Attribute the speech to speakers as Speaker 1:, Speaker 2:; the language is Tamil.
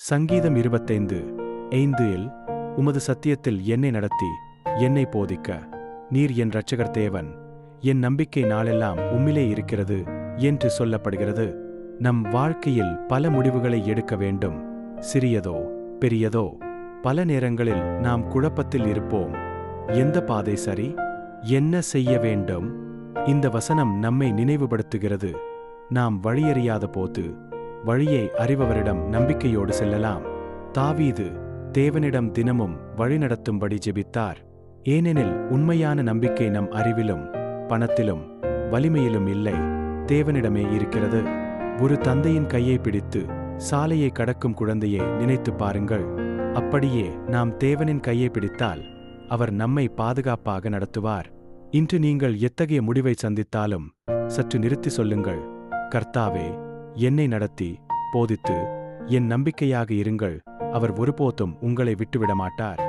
Speaker 1: சங்கீதம் இருபத்தைந்து ஐந்து இல் உமது சத்தியத்தில் என்னை நடத்தி என்னை போதிக்க நீர் என் இரட்சகர் தேவன். என் நம்பிக்கை நாளெல்லாம் உம்மிலே இருக்கிறது என்று சொல்லப்படுகிறது. நம் வாழ்க்கையில் பல முடிவுகளை எடுக்க வேண்டும். சிறியதோ பெரியதோ பல நேரங்களில் நாம் குழப்பத்தில் இருப்போம். எந்த பாதை சரி? என்ன செய்ய வேண்டும்? இந்த வசனம் நம்மை நினைவுபடுத்துகிறது. நாம் வழியறியாத போது வழியை அறிபவரிடம் நம்பிக்கையோடு செல்லலாம். தாவீது தேவனிடம் தினமும் வழிநடத்தும்படி ஜெபித்தார். ஏனெனில் உண்மையான நம்பிக்கை நம் அறிவிலும் பணத்திலும் வலிமையிலும் இல்லை. தேவனிடமே இருக்கிறது. ஒரு தந்தையின் கையை பிடித்து சாலையை கடக்கும் குழந்தையை நினைத்துப் பாருங்கள். அப்படியே நாம் தேவனின் கையை பிடித்தால் அவர் நம்மை பாதுகாப்பாக நடத்துவார். இன்று நீங்கள் எத்தகைய முடிவை சந்தித்தாலும் சற்று நிறுத்தி சொல்லுங்கள். கர்த்தாவே என்னை நடத்தி போதித்து என் நம்பிக்கையாக இருங்கள் அவர் ஒருபோதும் உங்களை விட்டுவிட மாட்டார்